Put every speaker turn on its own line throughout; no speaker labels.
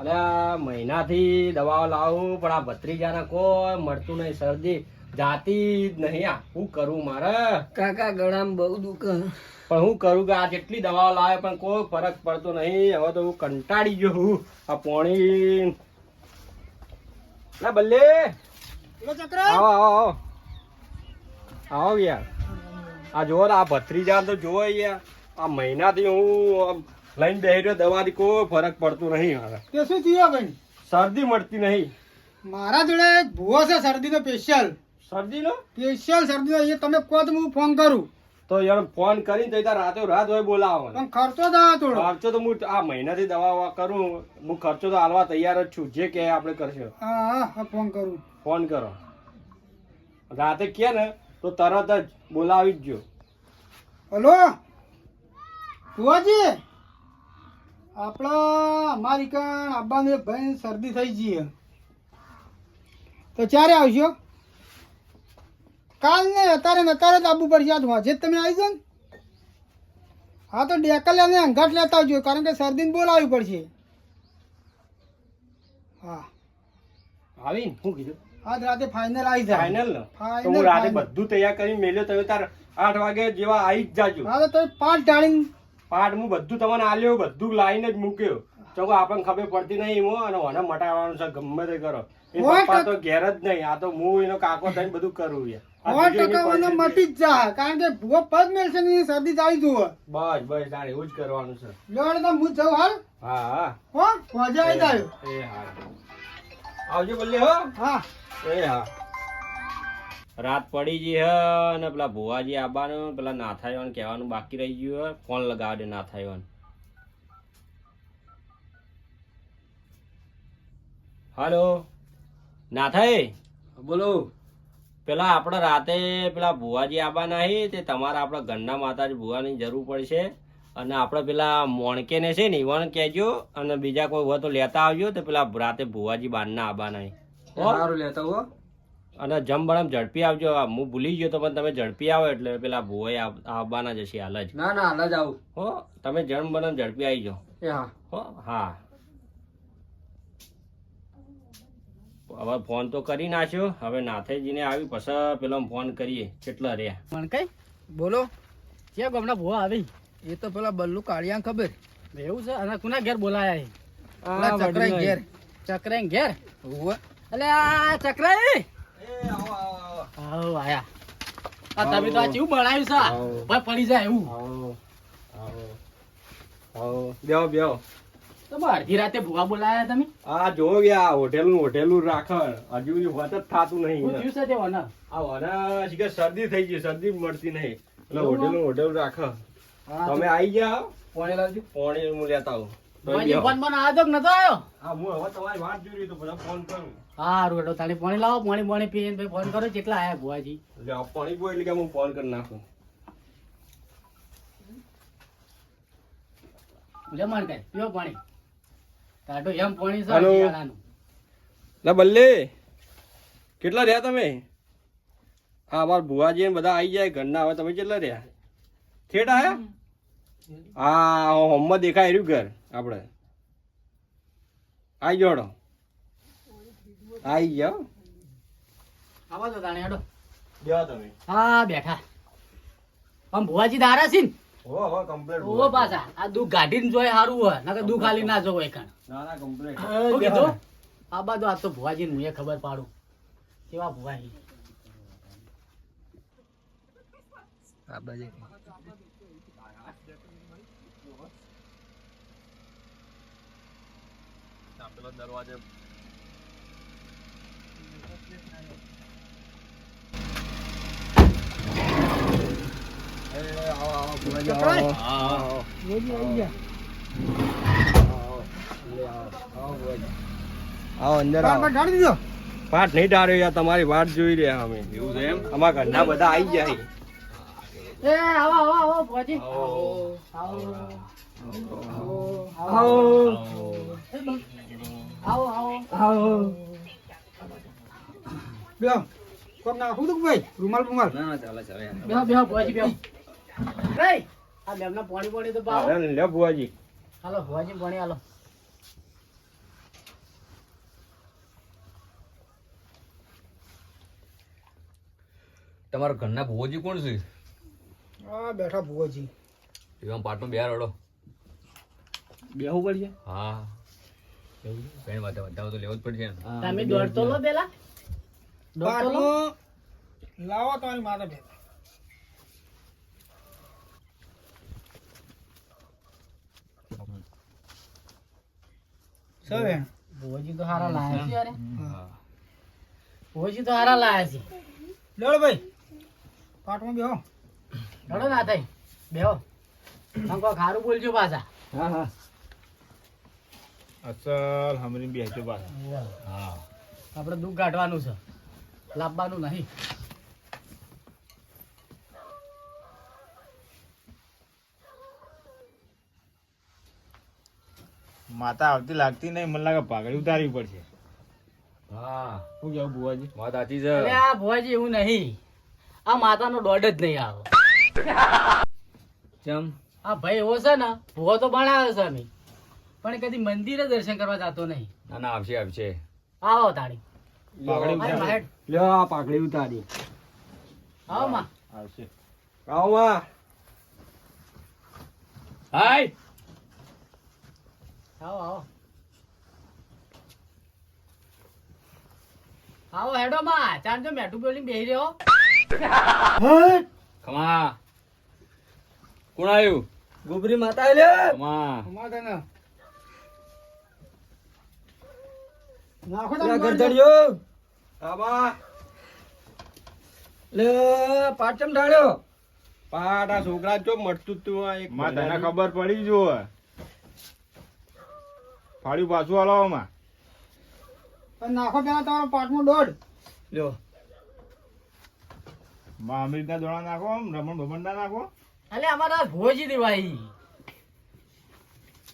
અરે આ મહિનાથી દવાઓ લાવું પણ આ ભત્રીજાને કોઈ મળતું નહીં શરદી જાતી જ નહીં. આ શું કરું મારે?
કાકા ગળામાં બહુ દુઃખ
પણ હું કરું કે આ જેટલી દવાઓ લાવે પણ કોઈ ફરક પડતો નહીં. હવે તો હું કંટાળી ગયો હું આ પોણી. લે બલ્લે. આવો આવો આવો. આવો યાર. આ જુઓ આ ભત્રીજા તો જુઓ યાર. આ મહિનાથી હું લઈને રહ્યો દવાથી કોઈ ફરક પડતો નહીં હવે.
તે શું થયું ભાઈ
શરદી મળતી નહીં.
મારા જોડે એક ભૂવો છે શરદીનો સ્પેશિયલ
શરદીનો?
સ્પેશિયલ શરદીનો એ તમે કહો તો હું ફોન કરું?
તો યાર ફોન કરીને તો રાતે રાત હોય બોલાવો
પણ ખર્ચો દવા થોડો.
ખર્ચો તો હું આ મહિનાથી દવા કરું હું ખર્ચો તો હાલવા તૈયાર જ છું. જે કે આપણે કરશે.
હા હા હા ફોન કરું.
ફોન કરો. રાતે કે ને તો તરત જ બોલાવી જ જો
હલો? ભુવાજી? આપણા અમારી કાન આબાને ભાઈ શરદી થઈ ગઈ તો ક્યારે આવશો કાલ ને અત્યારે ને અત્યારે જ આવવું પડશે આજ વાંચે જ તમે આવી જાઓ ને. હા તો ડેકલિયાને અંગાટ લેતા આવજો કારણ કે શરદીને બોલાવવી પડશે. હા.
આવીને શું કીધું?
આજ રાતે ફાઇનલ આવી જાય
ફાઇનલ ફાઇનલ હું રાતે બધું તૈયાર કરી મેલ્યો તમે તાર આઠ વાગે જેવા આવી જ જાજો.
હા તો તમે પાંચ ટાળીને
પાઠ હું બધું તમને આલ્યો બધું લાઈને જ મૂક્યો. ચોકો આપણને ખબર પડતી નહીં હું. અને મને મટાડવાનું છે ગમે તે કરો. એ પપ્પા તો ઘેર જ નહીં. આ તો હું એનો કાકો થઈને બધું કરું યાર. આ
સો
બીજું
ટકા
એની
મને
પરિસ્થિતિ.
મટી જ જાય કારણ કે ભૂવો પગ મેળશે ને શરદી ચાલી જુઓ.
બસ બસ તારે એવું જ કરવાનું છે.
લેવડ તો હું જાઉં હાલ.
હા હા.
હો મજા આવી જાય
એ હા. આવજો બલ્લે હો.
હા.
એ હા. રાત પડી ગઈ હે અને પેલા ભુવાજી આવવાનું પેલા નાથાઈવાન કહેવાનું બાકી રહી ગયું હે. ફોન લગાવડે નાથાઈવાન હાલો. નાથાઈ
બોલો.
પેલા આપણે રાતે પેલા ભુવાજી આવવાના હી તે તમારા આપણા ઘરના માતાજી ભુવાની જરૂર પડશે. અને આપણે પેલા મોણકેને છે ને ઈવન કહેજો અને બીજા કોઈ હોય તો લેતા આવજો તો પેલા રાતે ભુવાજી બારના આવવાના. હો?
સારું લેતા હો.
અને જમ બળમ ઝડપી આવજો. હું ભૂલી ગયો તો પણ તમે ઝડપી આવો એટલે પેલા ભુવાઈ આવવાના જ હશે હાલ જ.
ના ના હાલ જ આવું.
હો તમે જમ બળમ ઝડપી આવી જાઓ.
હા.
હો હા. હવે ફોન તો કરી નાખ્યો. હવે નાથેજીને આવી પછી પેલો ફોન કરીએ. કેટલા રહ્યા?
મણકાઈ બોલો. ક્યાં ગમના ભૂવા આવી? એ તો પેલા બલ્લુ કાળિયા ખબર. એવું છે? અને કુના ઘેર બોલાયા ચક્રાઈ ઘેર. ચક્રાઈ ઘેર? એટલે આ ચક્રાઈ! આવો આયા. આ તમે તો આ કેવું બનાવ્યું છે. આ?
આવો.
ભાઈ પડી જાય એવું.
આવો. આવો. આવો. બેહો બેહો.
તો અડધી રાતે ભૂવા બોલાયા તમે?
આ જો ગયા હોટેલું હોટેલું રાખ હજુ વાત જ થાતું નહીં
તે વના
આ વના કે શરદી થઈ ગઈ શરદી મળતી નહીં. એટલે
હોટેલનું
હોટેલ રાખ તમે આવી ગયા
પોણે લાવજો.
પોણી હું લેતા આવું.
ફોન મને આવ્યો કે નતો આવ્યો?
હા હું હવે તમારી વાત જોઈ રહ્યો બધા ફોન કરું.
હારું એટલે તારી પાણી લાવો પાણી પાણી પીને ભાઈ ફોન કરો કેટલા આયા ભુવાજી?
એટલે પાણી બોય એટલે કે હું ફોન કરી નાખું.
લે માર કાંઈ પીવો પાણી. કાઢો એમ પાણી છે શિયાળાનું.
લે બલ્લે કેટલા રહ્યા તમે? હા અમારા ભુવાજી ને બધા આવી જાય ઘરના હવે તમે કેટલા રહ્યા? થેટ આયા? હા હોમમાં દેખાય રહ્યું ઘર આપણે. આવી જોડો આવી જાઓ
આવો તો તાણે હેડો.
જાઓ તમે.
હા બેઠા. આમ ભુવાજી દારા છે ને?
હો હવે કમ્પ્લીટ
ઓ પાછા આ દુઃખ ગાઢીને જોય સારું હોય નકર દુઃખ ખાલી ના જોવો એકણ
ના ના કમ્પ્લીટ
શું કીધું? આ બાજુ આ તો ભુવાજી હું એ ખબર પાડું. કેવા ભુવાજી.
આ બાજુ
પેલો દરવાજે. આવો આવો ભુવાજી આવો આવો
ભુવાજી આવી. ગયા.
આવો અંદર આવો. પાઠ નહીં ટાળ્યો યાર તમારી વાટ જોઈ રહ્યા અમે. એવું છે એમ? અમારા ઘરના બધા આવી જાય
એ આવો આવો આવો.
આવો.
આવો આવો
તમારા ઘરના ભુવાજી કોણ છે?
આ બેઠા ભુવાજી.
એવા પાટમાં બેહાર અડો
બેહવું પડશે?
હા. કઈ વાત વધારે તો લેવો જ પડશે
તમે દોડતો લો પેલા. દોડતો લો.
લાવો તમારી માતા ભેગા સવે
ભુવાજી તો હારા લાયા છે યાર
હા.
તો હારા લાયા છે.
લેવડો ભાઈ. પાટમાં બેહો.
ચડો ના થાય બેહો. તમે કોઈ ખારું બોલજો પાછા.
હા હા.
અસલ હમરી બેહજો પાછા.
હા.
આપણે દુઃખ કાઢવાનું છે. લાવવાનું નહીં.
માતા આવતી લાગતી નહીં મને લાગે પાઘડી ઉતારવી પડશે.
હા.
શું કેવું ભુવાજી?
વાત સાચી
અરે
છે
આ ભુવાજી એવું નહીં. આ માતાનો દોડ જ નહીં આવો.
ચમ.
આ ભાઈ એવો છે ને ભુવો તો ભણાવે છે અમે. પણ કદી મંદિરે દર્શન કરવા જતો નહીં.
ના ના આવશે આવશે.
આવો તાળી.
પાઘડી ઉતારી.
લ્યો આ પાઘડી ઉતારી.
આવો માં.
આવશે.
આવો માં.
હાય.
આવો આવો. આવો હેડો માં. ચાંદો મેઠું બોલી બેહી રહ્યો.
ખમા કોણ આવ્યું?
ગુબરી માતા લે
ખમા
માતાના
નાખો
ગરદડિયો આબા લે પાચમ ઢાળ્યો. પાટ આ છોકરા જો મળતું તું આ એક
માતાને ખબર પડી જો ફાડ્યું પાછું હલાવવામાં
નાખો પેલા તમારો પાટમાં દોઢ.
લ્યો.
માં અમૃતના દોણા નાખો આમ રમણ ભમણ ના નાખો.
અલે અમારા ભોજી દેવાઈ.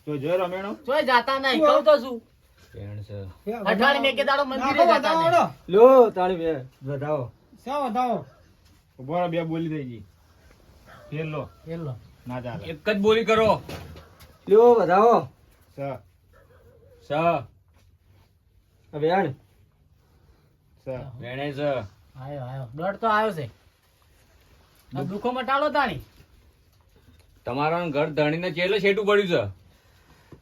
તો જો રમેણો.
ચોય જાતા નહીં કહું તો શું અઠવાડિયે કે દાડો મંદિરે જતા નહીં.
તાળી બે વધાવો.
શા વધાવો?
ઊભો બે બોલી થઈ ગઈ ફેર લો. ના ચાલે.
એક જ બોલી કરો.
લ્યો વધાવો.
સ
સ
હવે આણ.
સ
વેણે છે.
આયો આયો. દોડ તો આવ્યો છે. દુખો મટાડો તાણી.
તમારા ઘર ધણીને ચેલે છેટું પડ્યું છે.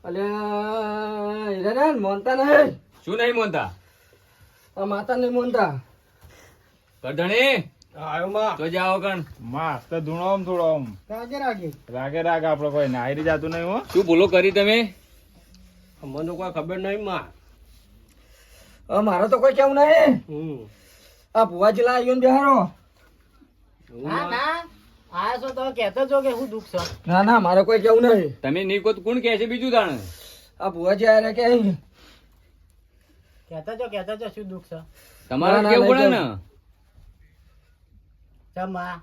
અલ્યા હીરાલાલ મોનતા નહીં.
શું નહીં મોનતા?
આ માતા નહીં મોનતા.
ઘર ધણી
આયો માં.
તો જાઓ કણ.
માં હસ્તે ધૂણો આમ થોડો આમ.
રાગે રાગે.
રાગે રાગે આપડે કોઈ નાહરી જાતું નહીં હો.
શું ભૂલો કરી તમે?
મને તો કોઈ ખબર નહીં માં. મારો તો કોઈ કેવું નહીં. હમ. આ ભુવાજી લા આવ્યો ને બિહારો
ના ના આયો છો તો કહેતો છો કે હું દુખ છે.
ના ના મારે કોઈ કેવું નહીં.
તમે નહીં કોઈ કોણ કહે છે બીજું જાણે?
આ ભુવાજી આયા કે
કહેતા છો કહેતા છો શું દુઃખ છે?
તમારે કેવું પડે ને?
ચમા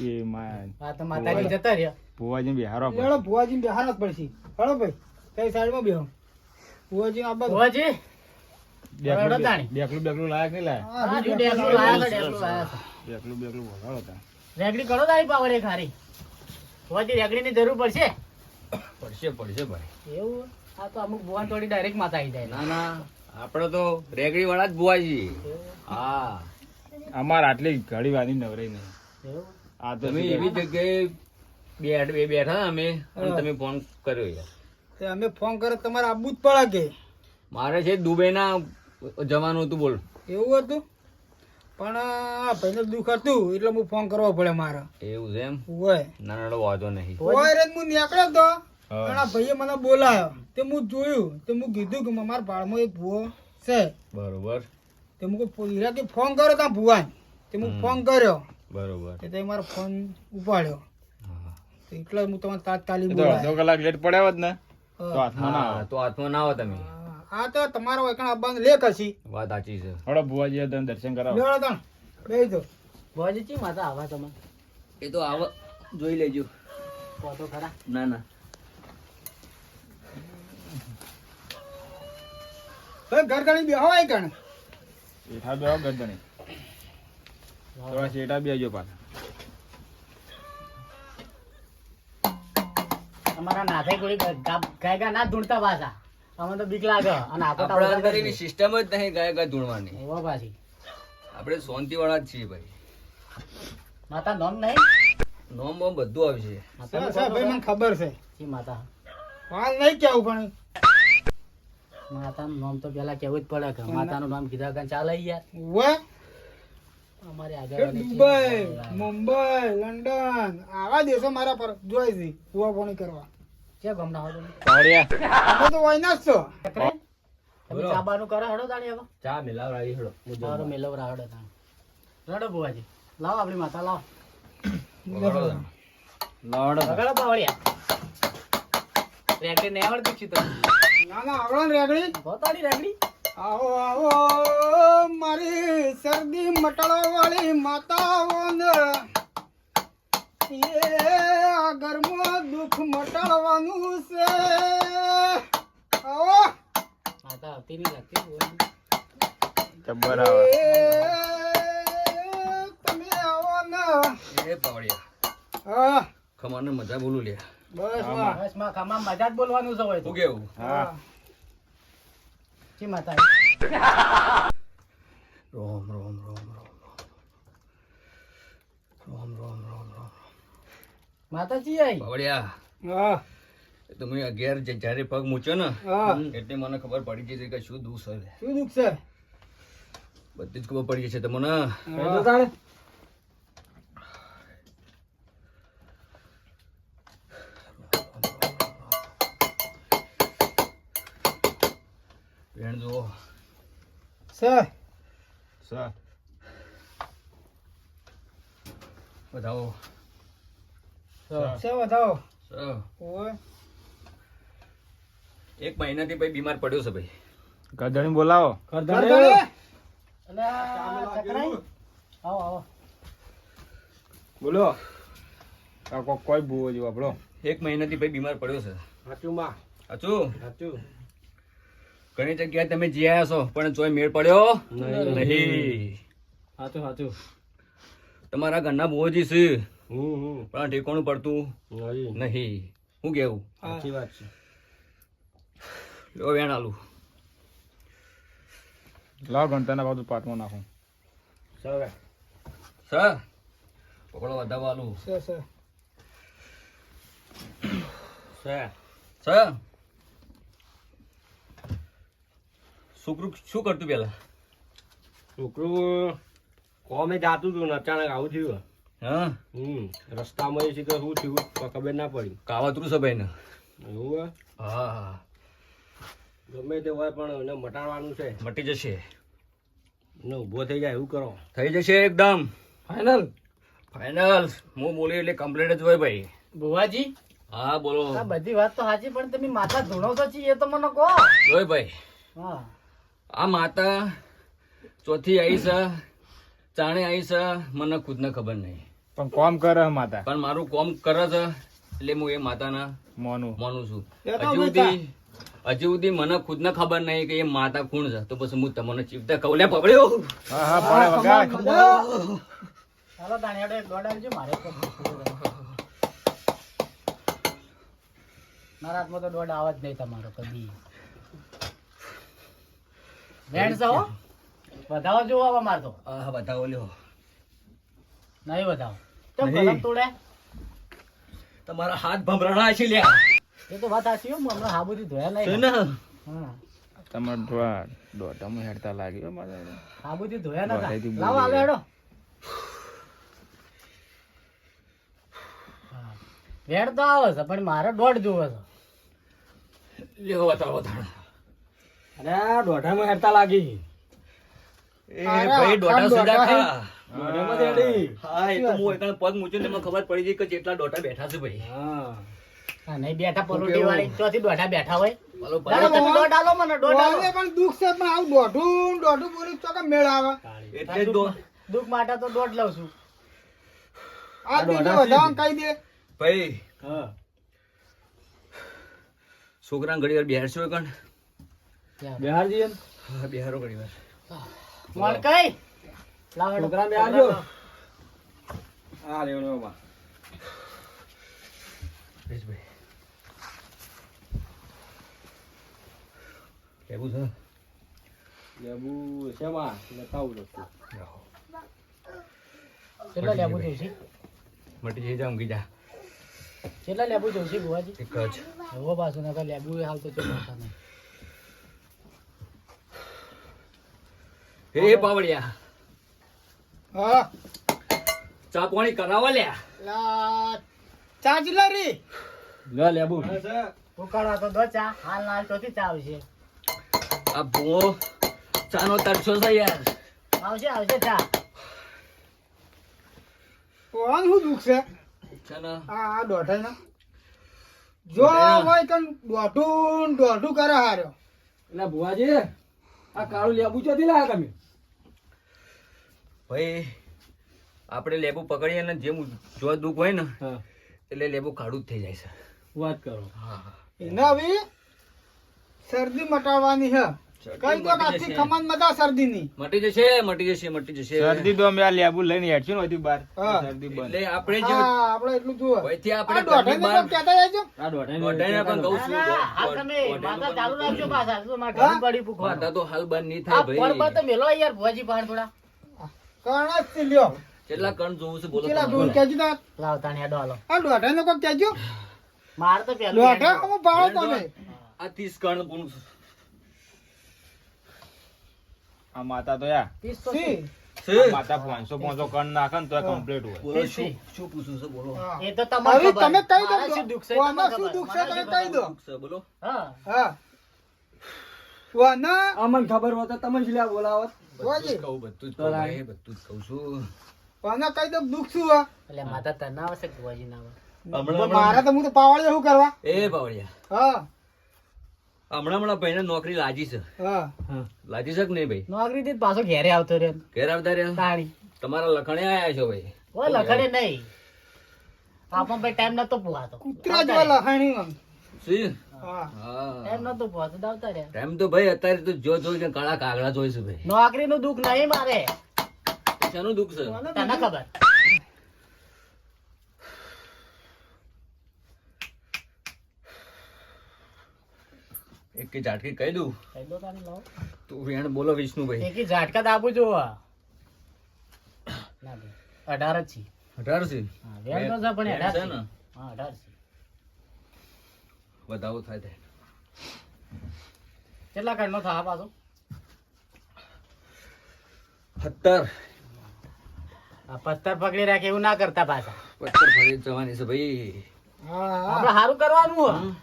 એ માં
આ તો માતાજી જતા રહ્યા.
ભુવાજી બિહારો
લેડો ભુવાજી બિહારો જ પડશે. હળો ભાઈ કઈ સાઈડમાં બેહો. ભુવાજી આ બસ
ભુવાજી?
બેકલું. બેકલું લાયક નહીં લાયક
બેકલું
લાયક
બેકલું
જો
બેકલું બેકલું ભગાડો તા.
રેકડી કરો તારી પાવડે ખારી. ભુવાજી રેગડીની જરૂર પડશે.
પડશે પડશે ભાઈ.
એવું? આ તો અમુક ભુવાન થોડી ડાયરેક્ટ માતા આવી જાય.
ના ના. આપણે તો રેકડી વાળા જ ભુવાજી હા.
અમાર આટલી ઘડી વાની નવરાઈ નહીં. આ તો
તમે એવી જગ્યાએ બે બે બેઠા અમે અને તમે ફોન કર્યો યાર.
અમે ફોન કર્યો તમારે આવવું જ પડે કે
મારે છે દુબઈના જવાનું હતું બોલ.
એવું હતું? પણ ભાઈને દુઃખ હતું એટલે હું ફોન કરવો પડે મારે.
એવું છે એમ?
હોય.
ના ના વાંધો નહીં.
હોય રે હું નીકળ્યો તો. પણ આ ભાઈએ મને બોલાયો. તે હું જોયું. તે હું કીધું કે મારા ભાળમાં એક ભૂવો છે.
બરોબર.
તે હું હીરા કે ફોન કર્યો તા ભુવાન. તે હું ફોન કર્યો.
બરોબર.
તે તે મારો ફોન ઉપાડ્યો. એટલે હું તમારે તાત્કાલિક
અડધો કલાક લેટ પડ્યા હોત ને તો. હાથમાં ના
તો હાથમાં ના આવો તમે.
આ તો તમારો એકણ આવવાનું લેખ હસી
વાત સાચી છે.
હળો ભુવાજી તને દર્શન કરાવો.
લેવડો તણ. બેજો
ભુવાજી ચી માતા આવા તમે?
એ તો આવ જોઈ લેજો.
તો ખરા.
ના ના.
ભાઈ ઘર ગણી બેહો એ ગણ
શેઠા બેહો ગરદણી થોડા શેઠા બેજો પાછા.
તમારા નાથે કોઈ ગાય ગા ના ધૂણતા પાછા. અમે તો બીક લાગે. અને
આપણે અંદરની સિસ્ટમ જ નહીં ગાય ગાય ધૂણવાની.
ઓ પાછી
આપણે શાંતિ વાળા જ છીએ ભાઈ.
માતા નોમ નહીં?
નોમ બોમ બધું આવશે.
માતા
સર, સર, ભાઈ મને ખબર છે.
જી માતા.
હાલ નહીં કેવું પણ.
માતાનું નામ તો પેલા કેવું જ પડે કે માતાનું નામ કીધા કે ચાલે યાર
વે
અમારે આગળ
દુબઈ મુંબઈ લંડન આવા દેશો મારા પર જોઈ છે ઉવા પણ કરવા.
ક્યાં ગમના હો તમે
પાડિયા તો વઈ નાસ
તો તમે ચાબાનું કરો હડો તાણી હવે.
ચા મિલાવ રાડી હડો
મુજો મિલાવ રાડો તાણ રડો બુવાજી લાવ આપણી માતા
મારી શરદી મટાળો વાળી માતાઓને. એ આ ઘરમાં દુઃખ મટાડવાનું છે. આવો.
માતા આવતી નહીં લાગતી
જબ્બર આવે
તમે આવો ને.
એ પાવડિયા.
હા.
ખમાને મજા બોલું લે.
બસમાં બસમાં ખામાં મજા જ બોલવાનું છે હોય તો.
કેવું?
હા.
જી માતા
રોમ રોમ રોમ રોમ રોમ રોમ
માતાજી આઈ.
પાવડિયા
હા.
તમે અગિયાર જે- જ્યારે પગ મૂચ્યો ને એટલે મને ખબર પડી ગઈ છે કે શું દુઃખ છે
શું દુઃખ છે?
બધી જ ખબર પડી ગઈ છે તમને. બેન જુઓ.
સર
સર
બતાવો સો
વધાવો
એક મહિનાથી ભાઈ બીમાર પડ્યો છે ભાઈ.
ગધણી બોલાવો.
બોલો.
કોઈ ભૂવો જેવો આપણો
એક મહિનાથી ભાઈ બીમાર પડ્યો છે.
હાચું માં.
હાચું?
હાચું.
ઘણી જગ્યાએ તમે જી આવ્યા છો પણ જોઈ મેળ પડ્યો?
નહીં. હાચું હાચું.
તમારા ઘરના ભૂવોજી છે. પણ આ પડતું
નહીં.
હું. કેવું
સાચી વાત છે.
લો વેણ આલું.
લાવ ઘંટાના બાજુ પાટમાં નાખું.
સર.
સર? પકડો વધાવો આલું.
Sir sir.
સર.
સર? છોકરું શું કરતું પેલા
છોકરું કોમે જાતું હતું અચાનક આવું થયું.
હા?
હમ રસ્તામાં એ છે કે શું થયું ખબર ના પડી.
કાવતરું છે
એવું હા
હા.
ગમે તે હોય પણ એને મટાડવાનું છે.
મટી જશે.
ને ઊભો થઈ જાય એવું કરો.
થઈ જશે એકદમ.
ફાઇનલ
ફાઇનલ હું બોલી એટલે કમ્પ્લેટ જ હોય ભાઈ.
ભુવાજી
હા બોલો.
આ બધી વાત તો સાચી પણ તમે માતા ધૂણો તો એ તો મને કહો.
જોય ભાઈ.
હા.
આ માતા ચોથી આવી છે ચાણે આવી છે મને ખુદને ખબર નહીં.
પણ કોમ કરે માતા.
પણ મારું કોમ કરે છે એટલે હું એ માતાના
મોનું.
માનું છું. હજુ સુધી હજુ સુધી મને ખુદ ને ખબર નહીં કે એ માતા કોણ છે. તો પછી હું તમને ચીપતા કહું. લે પકડ્યો.
હા
આવજો મારે હાથમાં તો દોડ આવે જ નહીં તમારો કદી. વેણ છો વધાવો જો આવા મારતો
હા લ્યો.
નહીં વધાવો કલમ તોડે
તમારા હાથ ભમરાણા છે લ્યા.
એ તો વાત સાચી હું હમણાં હાબુથી ધોયા નહીં.
ને?
હા
તમારે ડોળા દોઢામાં હેડતા લાગ્યો મારે.
હાબુથી ધોયા નતા લાવો હાલો હેડો. વેડ તો આવે છે પણ મારે દોઢ જોવે છે.
લેવો બતાવો તાણા
અરે દોઢામાં હેરતા લાગી.
એ ભાઈ દોઢા
સુડા
ખા. હા. એ તો હું એકણ પગ મૂક્યો ને ખબર પડી ગઈ કે જેટલા દોઢા બેઠા છે ભાઈ.
હા.
હા નહીં બેઠા પલોટી વાળી ચોથી દોઢા બેઠા હોય.
બોલો
દાદા તમે દોઢ આલો મને દોઢ આલો.
વાલે પણ દુઃખ છે પણ આવું દોઢું દોઢું બોલી તો કે
એટલે
દુઃખ માટે તો દોઢ લઉં છું.
આ બીજું વધારે કહી દે.
ભાઈ
હા.
છોકરાને ઘડી વાર બેહાડશો કણ
બિહાર જઈએ
હા બેહારો ઘડી વાર
મોણ કઈ
છોકરા
મેં આવજો.
લેબુ છે?
લેબુ
મટી જઈ જા ઊંઘી
કેટલા લેબુ જોઈશે ભુવાજી?
એક જ.
હવે પાછું નકર લેબુ હાલ તો ચલો
એ બાવળિયા
હા.
ચા પાણી કરાવવા લ્યા.
ચા ચીલા રી
લે લેબુ
ઉકાળો તો દો ચા. હાલ હાલ તો ચા આવશે.
આ ચા ચાનો તરસો છે યાર.
આવશે આવશે ચા.
કોણ શું દુઃખ છે?
છે ને
આ દોઢાઈ ના. જો? હોય તો દોઢું દોઢું કરે હાર્યો.
એટલે ભુવાજી આ કાળું લેબુ ચોથી લાયા તમે?
ભાઈ આપણે લેબુ પકડીએ ને જેમ જો દુઃખ હોય ને એટલે લેબુ કાઢું જ થઈ જાય છે.
વાત કરો.
એના હવે શરદી મટાડવાની છે કઈ દો આજથી ખમણ મટા શરદી ની
મટી જશે મટી જશે મટી જશે.
શરદી તો અમે આ લેબુ લઈને હેડશું ને ઓથી બહાર. શરદી બંધ.
એટલે આપણે જે
આપણે એટલું જુઓ. ઓથી
આપણે
દોઢાઈ ને કહેતા જાજો
આ દોઢાઈને
દોઢાઈને પણ કહું છું
ના, ના, હાલ તમે માતા ચાલુ રાખજો પાછા તો મારે ઘર પડી.
વાતા તો હાલ બંધ નહીં થાય
ભાઈ. પર તો મેલો યાર ભોજી પાણ થોડા.
કર્ણ જ લ્યો.
કેટલા કણ જોવું છે બોલો
કેટલા
જોવું
દૂર કહેજો લાવ
લાવતા ને હેડો
આ દોઢાઈ ને કોઈ કહેજો.
માર તો પેલો
દોઢા હું પાડો તમે
આ ત્રીસ કણ કોણ
આ માતા તો યા.
ત્રીસ તો
છે
આ માતા પાંચસો પાંચસો કણ નાખે ને તો કમ્પ્લીટ હોય.
બોલો શું શું પૂછું છે બોલો.
એ તો તમારે.
તમે કહી દો.
શું દુઃખ છે
આમાં શું દુઃખ છે તમે કહી દો.
બોલો.
હા.
હા. વાના?
અમને ખબર હોત તો તમે જ લ્યા બોલાવત
કહું બધું જ કહું બધું જ કહું છું.
વાના કહી દો દુઃખ શું
એટલે માતા તને આવશે કે ના
હમણાં
મારા તો હું તો પાવાળી શું કરવા?
એ પાવડિયા
હા.
હમણાં હમણાં ભાઈને નોકરી લાજી છે.
હા.
લાજી છે કે નહીં ભાઈ?
નોકરી થી પાછો ઘેરે આવતો રહ્યો.
ઘેર આવતા રહ્યા?
તાણી
તમારા લખણે આયા છો ભાઈ?
ઓય લખડે નહીં. આપણ ભાઈ ટાઈમ નતો પુવાતો
કૂતરા જેવા આમ.
શું?
પુવાતો તો
ભાઈ અત્યારે તો જો જોઈ ને કાળા કાગડા જોઈશું ભાઈ.
નોકરી નું દુઃખ નહીં મારે.
શેનું દુઃખ છે?
તને ખબર?
એક કે ઝાટકી કહી દઉં?
કહી દો તારી લાવ.
તું વેણ બોલો વિષ્ણુભાઈ
એક ઝાટકા તો આપું છું ના ભાઈ. અઢાર જ છે.
અઢાર છે?
હા, વેણ તો છે પણ અઢાર
છે
છે. હા અઢાર છે.
વધાવો થાય તે.
કેટલા કાઢનો થાય પાછો?
સત્તર
પથ્થર પકડી રાખે એવું ના કરતા પાછા.
પથ્થર ફરી જવાની છે ભાઈ.
હા હા
સારું કરવાનું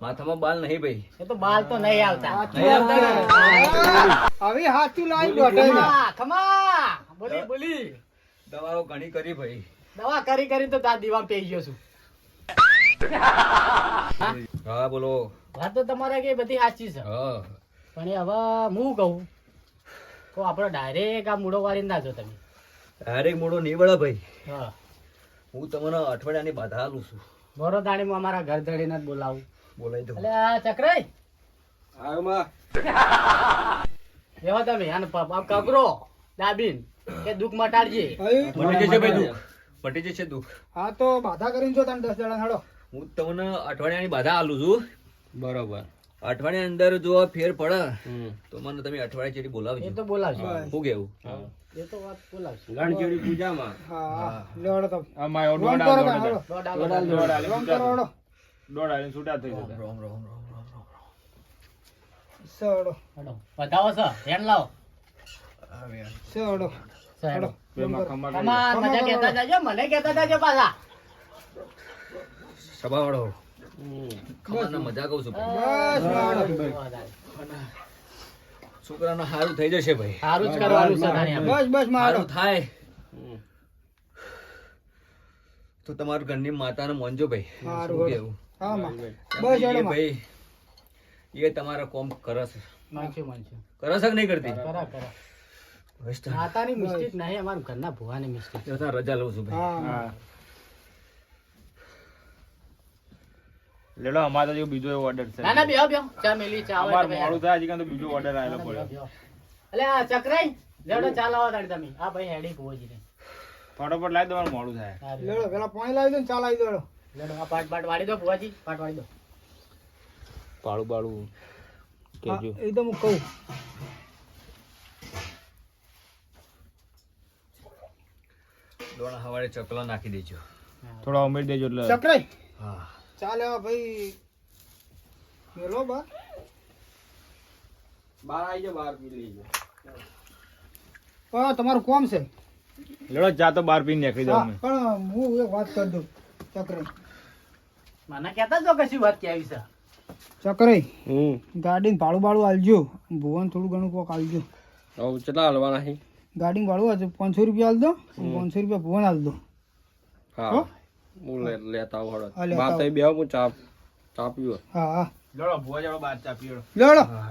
માથામાં બાલ નહીં ભાઈ.
એ તો બાલ તો નહીં આવતા.
હવે હાથું લાવી
ખમા, ખમા. બોલી બોલી.
દવાઓ ઘણી કરી ભાઈ.
દવા કરી કરી તો તાર દીવા પેઈ ગયો છું.
હા બોલો.
વાત તો તમારે કે બધી સાચી છે. પણ હવે હું કહું તો આપણે ડાયરેક્ટ આ મૂળો વાળી ના જો તમે.
ડાયરેક્ટ મોડો નહીં વળે ભાઈ.
હા.
હું તમને અઠવાડિયાની બાધા આલું છું.
બોરો દાણીમાં અમારા ઘર ધડીને જ બોલાવું.
બોલાવી દઉં.
એટલે આ ચક્રાઈ.
આવ્યો માં.
એવા તમે આને કબરો દાબીન કે દુઃખ મટાડજે.
મટી જશે ભાઈ દુઃખ. મટી જશે દુઃખ.
હા તો બાધા કરીને જો તમે દસ જણા હાડો
હું તમને અઠવાડિયાની બાધા આલું છું.
બરોબર.
અઠવાડિયા અંદર જો ફેર પડે તો મને તમે અઠવાડિયા ચેડી
એ
બોલાવજો
તો બોલાવજો.
શું કેવું?
એ તો વાત
પૂજામાં?
હા લેવડો
છૂટા થઈ- જતા.
રોમ રોમ રોમ.
બતાવો લાવો. મજા કહેતા જાજો મને કહેતા જાજો પાછા.
સભાવાળો.
હમ.
મજા કહું છું ભાઈ.
બસ હાડો.
છોકરાને સારું થઈ જશે ભાઈ.
સારું જ કરવાનું છે
બસ.
બસમાં થાય. તો તમારું ઘરની માતાને મોનજો ભાઈ.
સારું,
શું કેવું?
બસ.
ભાઈ એ તમારા કોમ કરે છે.
માનશું, માનશું.
કરે છે કે નહીં કરતી?
કરા, કરા.
બસ તો.
માતાની મિસ્ટેક નહીં અમારા ઘરના ભુવાની મિસ્ટેક.
રજા લઉં છું ભાઈ.
હા
અમારે તો બીજો એવો ઓર્ડર છે.
ના ના બેહો બેહો. ચા મેલી ચા
અમાર મોડું થાય હજી કાં તો બીજો ઓર્ડર આવેલો પડ્યો.
અલે આ ચક્રાઈ? લેડો ચા લાવો તાળી તમે. આ ભાઈ હેડી ભુવોજીને.
ફટાફટ લાવી દેવાનું મોડું થાય.
લેડો પેલા પાણી લાવી દો ને ચા લાવી દો
લેડો. આ પાટ પાટ વાળી દો ભુવાજી પાટ વાળી દો.
પાળું બાળું
કેજો. એ તો હું કહું.
દોણા હવારે ચકલો નાખી દેજો.
થોડા ઉમેરી દેજો એટલે.
ચક્રાઈ?
હા.
ચાલે ભાઈ. મેલો બા.
બાર આવી જાઓ બાર પી લેજો.
પણ તમારું કોમ છે.
લડો જા તો બાર પી નીકળી જાવ
પણ હું એક વાત કરી દઉં. ચક્રે
મને કહેતા જો કશી વાત કેવી છે.
ચક્રે
હમ.
ગાડી ભાડું ભાડું આલજો. ભુવન થોડું ઘણું કોક આલજો.
હવે કેટલા હાલવાના છે?
ગાડી ભાડું આજે પાંચસો રૂપિયા આલ દો પાંચસો રૂપિયા ભુવન આલ દો.
હા?
હો?
લેતા આવું હળો બાર થઈ બે હું ચા ચા પીવો.
હા હા.
લેડો ભુવા જાવ બાર ચા પીવડો.
લેડો.
હા